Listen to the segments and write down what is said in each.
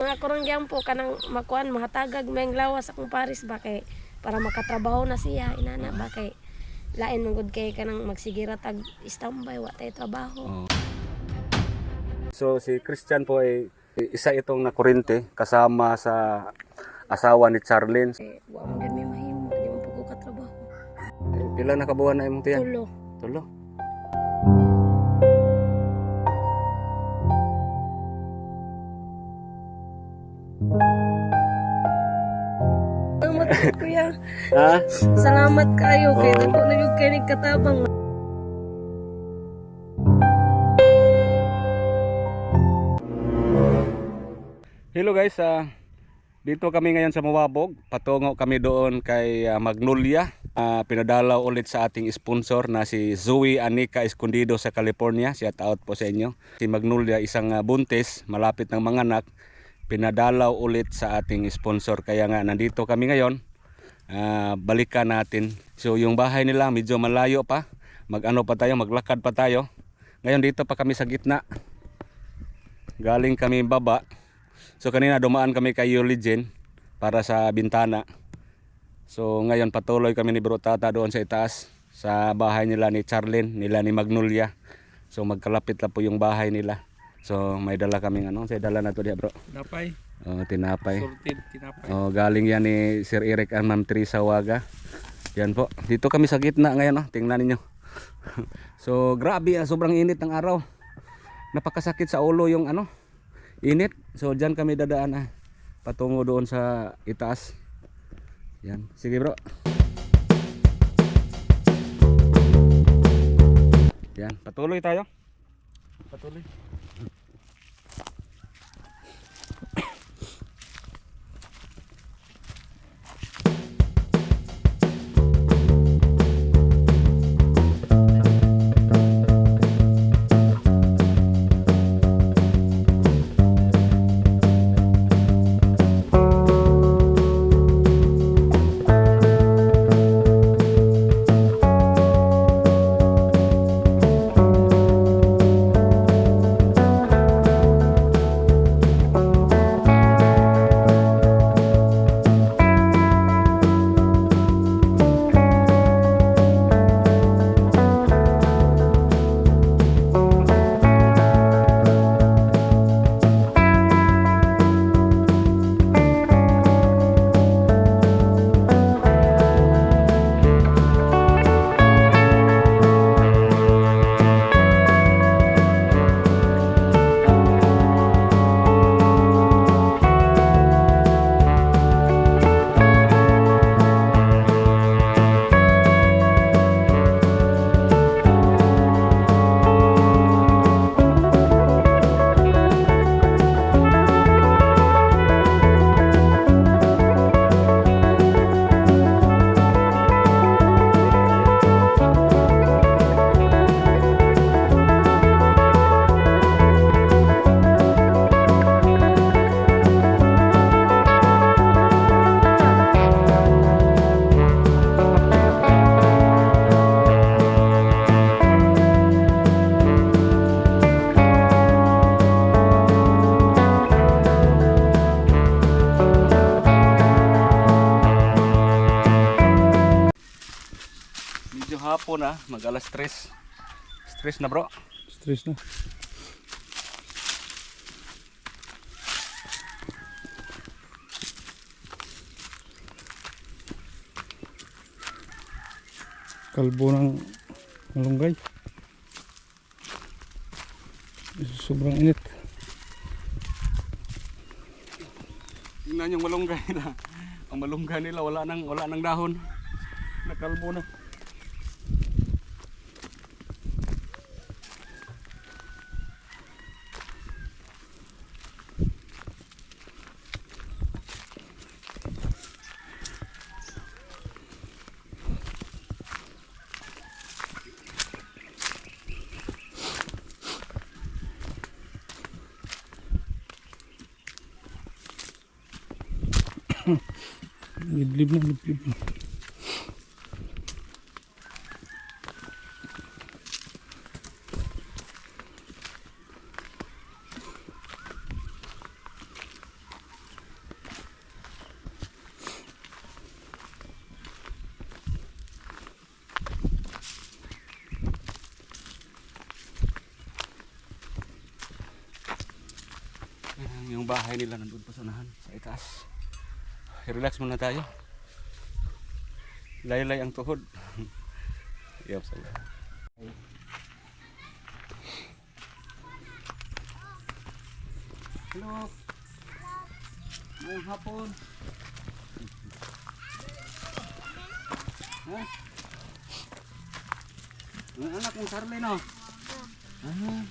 Mga kurang po kanang makuan mahatagag may lawas akong paris ba kay para makatrabaho na siya inana ba kay lain mong kay kanang magsigira tag standby wa tay trabaho. So si Christian po ay isa itong nakurente kasama sa asawa ni Charlene. Kay wa man gid may mahimo di mo pag katrabaho. Eh, Pila na kabuhan na imong tiyan? Tulo. Tulo. Kuya. Ha? Salamat kayo kay Oo. dako na yung kay katabang. Hello guys, ah, dito kami ngayon sa Mawabog. Patungo kami doon kay ah, Magnolia. Ah, pinadalaw ulit sa ating sponsor na si Zoe Anika Escondido sa California. Shout out po sa inyo. Si Magnolia isang ah, buntis, malapit ng manganak. Pinadalaw ulit sa ating sponsor. Kaya nga nandito kami ngayon. Ah, balikan natin. So yung bahay nila medyo malayo pa. Mag-ano pa tayo, maglakad pa tayo. Ngayon dito pa kami sa gitna. Galing kami baba. So kanina dumaan kami kay Euligen para sa bintana. So ngayon patuloy kami ni Bro Tata doon sa itaas sa bahay nila ni Charlene, nila ni Magnolia. So magkalapit lang po yung bahay nila. So may dala kaming ano, sa dala na to diya bro. Tinapay. Oh, tinapay. Sorted tinapay. Oh, galing yan ni Sir Eric and Ma'am Teresa Waga. Yan po. Dito kami sa gitna ngayon, oh. tingnan niyo. so grabe, ah, sobrang init ng araw. Napakasakit sa ulo yung ano, init. So diyan kami dadaan ah. Patungo doon sa itaas. Yan. Sige bro. Yan, patuloy tayo. Patuloy. Mag alas 3. Stress na bro. Stress na. Kalbo ng malunggay. Sobrang init. Tingnan yung malunggay na. Ang malunggay nila wala nang wala nang dahon. Nakalbo na. Liblib na, liblib na. bahay nila nandun pa sa nahan sa itaas Relax muna tayo. Laylay ang tuhod. Yup, sa Hello. Ngayong hapon. Ha? Mga anak ni Charlene, oh. Ah,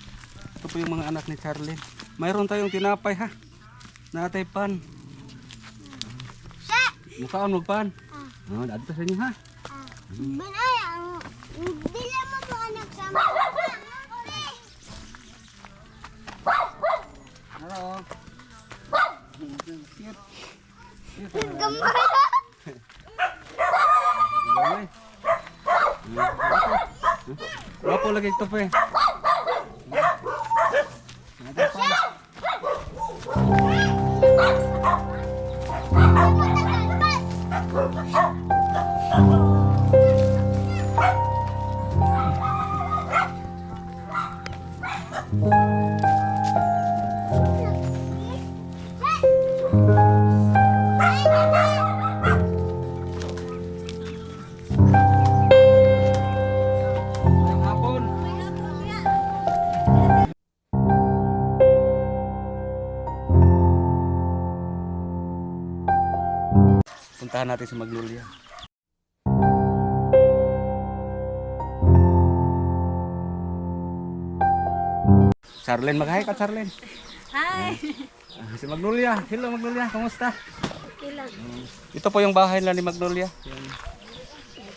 ito po yung mga anak ni Charlene. Mayroon tayong tinapay, ha? Natay pan. Mukhaan mo pan. Oh, dito sa inyo, ha? Manay, ang dila mo po anak sa. Hello. Cute. Cute. Gamay. Gamay. Wapo lagi ito pa eh. Puntahan natin si Magnolia. Charlene, mag-hi ka Charlene. Hi! Ah, Si Magnolia. Hello Magnolia, kamusta? Ilan? Ito po yung bahay nila ni Magnolia. Yan.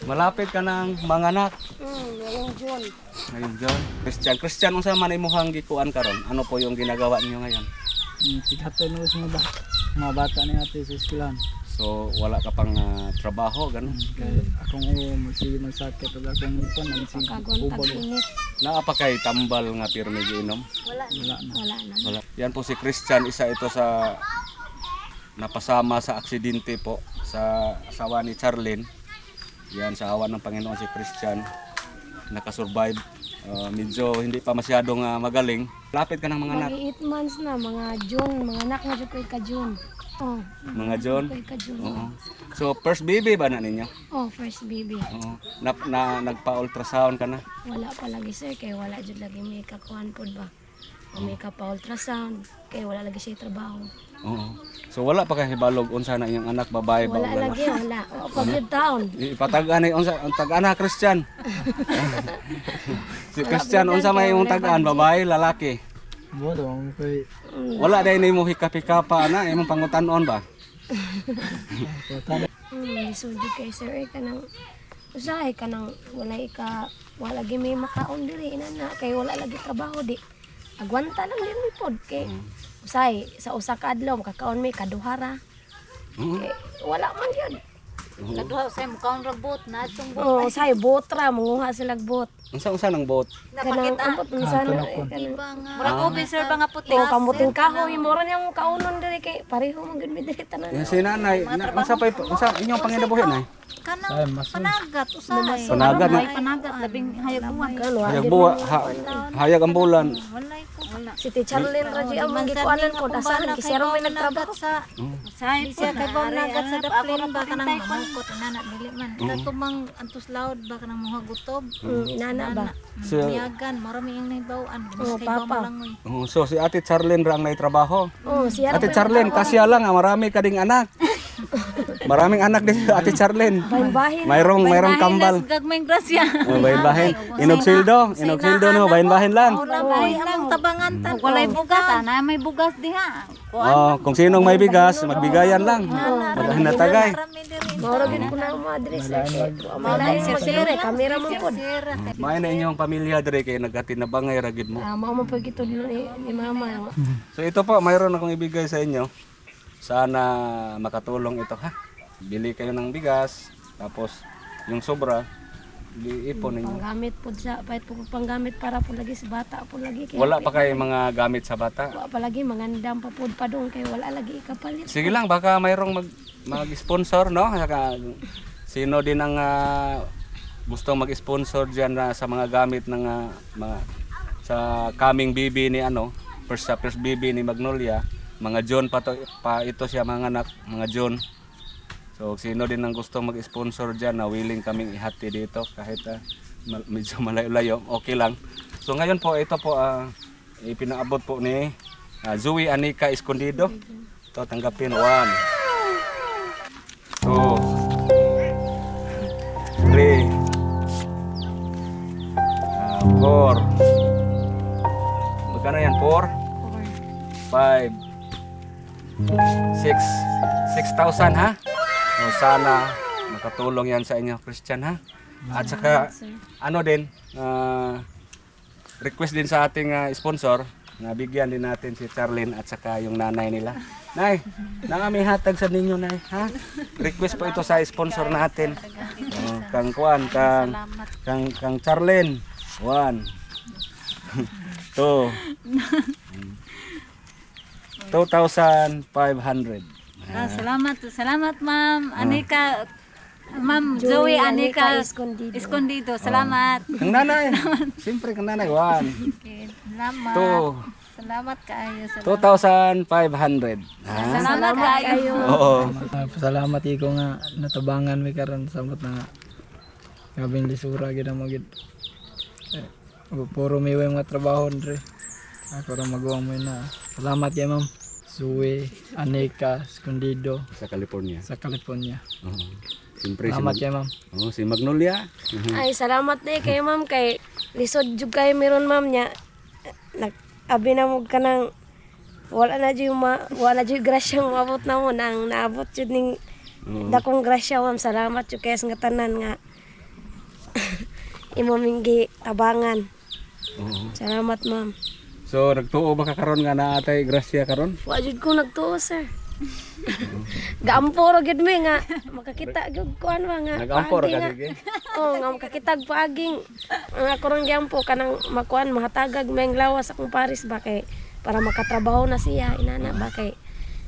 Malapit ka ng manganak. Hmm, yung June. Ngayon John. Christian. Christian, unsa man imuhang gikuan karon? Ano po yung ginagawa niyo ngayon? Hmm, Tighatay mo sa mga. Mga bata ni ate sa eskwelahan. So, wala ka pang ah, trabaho, ganun. Kaya akong oo, magsige magsakit o akong ipon, magsige Kagwan ubag. tag-init. Naa pa kay tambal nga pirmi giinom? Wala Wala na. Wala na. Wala. Yan po si Christian, isa ito sa napasama sa aksidente po sa asawa ni Charlene. Yan, sa awa ng Panginoon si Christian. Nakasurvive. Ah, medyo hindi pa masyadong ah, magaling. Lapit ka ng mga anak. Mag 8 months na, mga June, mga anak na dyan ko ka June. Oh, Mga ko ka June. Oo. So, first baby ba na ninyo? Oh, first baby. Oo. Na, na, nagpa-ultrasound ka na? Wala pa lagi sir, kay wala jud lagi may kakuan pod ba. O may ka pa ultrasound, kay wala lagi siya trabaho. Oo. So, wala pa kay hibalog unsa na iyong anak babae ba? Wala lagi, wala. O pag yun taon. Ipatagaan ay unsa ang tag-ana Christian. si Christian unsa may imong tag-an babae lalaki. Mo daw kay Wala dai nimo hikapikapa na imong pangutan-on ba? Hmm, isudi kay sir ay kanang usahay kanang wala ka wala lagi may makaon diri inana kay wala lagi trabaho di. Agwanta lang din mi pod kay usahay sa usa ka adlaw makakaon mi kaduhara. Oo. Kay wala man yun. Kaduha sa mukhang rabot na itong Oh, usahay botra manguha sila bot. Unsa unsa nang boat? Kanang ambot unsa na eh, kanang Murag officer ba nga puti? Oh, kamuting kahoy mo rin yung kaunon diri kay pareho man gud mi diri tanan. Yan si nanay, na, unsa pa unsa inyong panginabuhi nay? Kanang panagat usahay. Panagat na panagat labing hayag buwan. Kano hayag buwa, ha, hayag ang bulan. Walay ko. Si Teacher Charlene Raji ang magikuanan ko dasahan kay sero may nagtrabaho. sa Say siya kay bang nagat sa daplin ba kanang mamangkot inana dili man. Katumang antus loud ba kanang mga gutob. Mm, inana ba? So, Miyagan, marami yung naibawaan. Oh, papa. oh, so si Ate Charlene ra ang naitrabaho. Oh, siya Ate Charlene, kasya lang, ah, marami ka ding anak. Maraming anak din Ate Charlene. bahin Mayroong mayroong kambal. Gagmayng grasya. Oh, bahin bahin. Inog sildo, inog sildo no, bahin bahin lang. Ay, among tabangan tan. Walay bugas, ana may bugas diha. Oh, kung sinong may bigas, magbigayan lang. Magahin diri. Moro gid ko na mo address kay malay mo sir kamera mo pod. May na inyong pamilya dire kay naghatid na bangay ragid mo. Ah, mao mo pag ito ni, ni mama. So ito po, mayroon akong ibigay sa inyo. Sana makatulong ito ha. Bili kayo ng bigas, tapos yung sobra, iipon ninyo. Panggamit pod sa pait po panggamit para po lagi sa bata po lagi kay Wala pa kayo mga gamit sa bata. Wa pa lagi mangandam pa pod pa doon kay wala lagi ikapalit. Sige lang, baka mayroong mag, mag-sponsor, no? Saka, sino din ang ah, gustong mag-sponsor dyan na sa mga gamit ng ah, mga, sa coming baby ni ano, first sa first baby ni Magnolia, mga John pa, to, pa ito siya mga anak, mga John. So sino din ang gusto mag-sponsor dyan na willing kaming ihati dito kahit ah, mal- medyo malayo-layo, okay lang. So ngayon po, ito po ah, ipinaabot po ni ah, Zoe Anika Escondido. Ito, tanggapin. One, two, three, ah, four. Magkano yan? Four? Five. Six. Six thousand ha? O, sana makatulong yan sa inyo, Christian ha? At saka, ano din, ah, request din sa ating ah, sponsor, na bigyan din natin si Charlene at saka yung nanay nila. Nay, nangami hatag sa ninyo, Nay, ha? Request po ito sa sponsor natin. Oh, kang Kuan, kang, kang, kang Charlene. One. Two. 2,500. Ah, salamat, salamat ma'am. Anika, ma'am Zoe Anika Escondido. Escondido. Salamat. Kang nanay. Siyempre, kang nanay. One. Okay, salamat. Two. Salamat kaayo. Salamat, 2,500. Ha? salamat kaayo. Oo. Ah, Pasalamat iko nga natabangan mi karon samot na gabing lisura gid mo gid. Eh, puro mi way mga trabaho dre. Ako ra magawa mo na. Salamat kay ma'am. Zoe, Anika, Escondido Sa California. sa California. Oo. Siyempre, si, Salamat Mag- kay ma'am. Oo, si Magnolia. Mhm. Ay, salamat na kay ma'am kay lisod jud kayo meron ma'am nya. Nag abi na mo ka ng wala na jud ma wala jud grasya maabot na mo nang naabot jud ning Oo. dakong grasya ma'am. Salamat jud kay sa nga tanan nga imo minggi tabangan. Oo. Salamat ma'am. So, nagtuo ba ka karon nga naatay grasya karon? Wa jud ko nagtuo sir. Gaampo ra gid mi nga makakita gyud kuan ba nga. Nag-ampor paagi ka sige. Oo, nga makakitag paaging ang ako ron gyampo kanang makuan mahatagag may lawas akong paris ba kay para makatrabaho na siya inana ba kay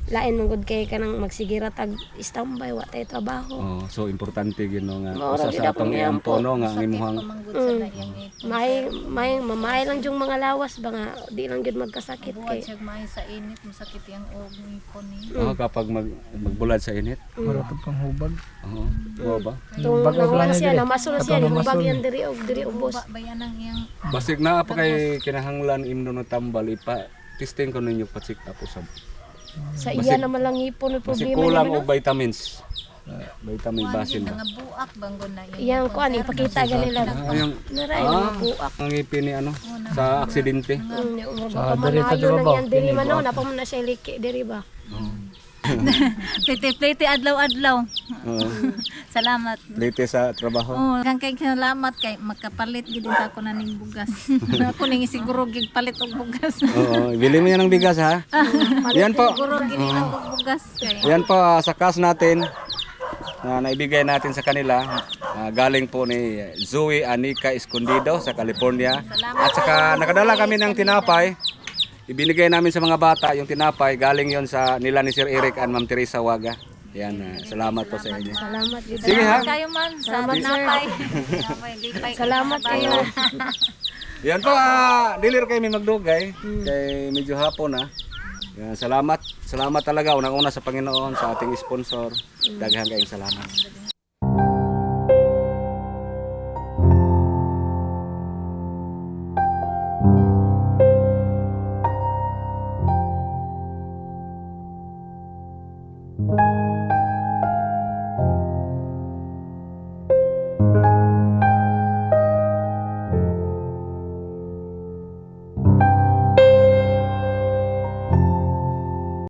lain mong gud kay kanang magsigira tag standby wa tay trabaho. Oh, so importante no nga Maura usa sa atong iampo no nga ang na iyang ito. May may mamay lang jung mga lawas ba nga di lang gud magkasakit Buhat kay. siya may sa init, masakit yung og ni ko ni. oh, kapag mag magbulad sa init. Mura pud pang hubag. Oo. Oo ba? Tung nawala lang siya namasol Ato siya ni hubag yan diri og diri ubos. Ba bayan ang iyang Basig na pa kay kinahanglan imno no tambal ipa testing ko ninyo pa check up usab. Sa iya naman lang ipon ang Kasi problema kulang og vitamins. Vitamin basin ba? mga buak banggon na iyang Iyang kuan ipakita ganila. Ah, yung Naray mga buak. ang ngipin ni ano sa aksidente. Mm, Sa diri na trabaho, yan diri man no, napa mo na siya liki diri ba. Plete-plete adlaw-adlaw. Oo. Salamat. Late sa trabaho. Oh, kang kay salamat kay makapalit gid ta ko na ning bugas. ako ning siguro gig palit og bugas. Oo, bili mo yan ng bigas ha. Yan po. Siguro gid og bugas kay. Yan po ah, sa cash natin na naibigay natin sa kanila. ah, galing po ni Zoe Anika Escondido sa California. At saka nakadala kami ng tinapay. Ibinigay namin sa mga bata yung tinapay. Galing yon sa nila ni Sir Eric and Ma'am Teresa Waga. Yan, ah, salamat po sa inyo. Salamat gid. Sige ha. Kayo man sa napay. Napay lipay. Salamat kayo. Yan po, ah, dilir kay may magdugay. Kay medyo hapon na. Yan, salamat. Salamat talaga unang-una sa Panginoon, sa ating sponsor. Daghan kayong salamat. Salamat.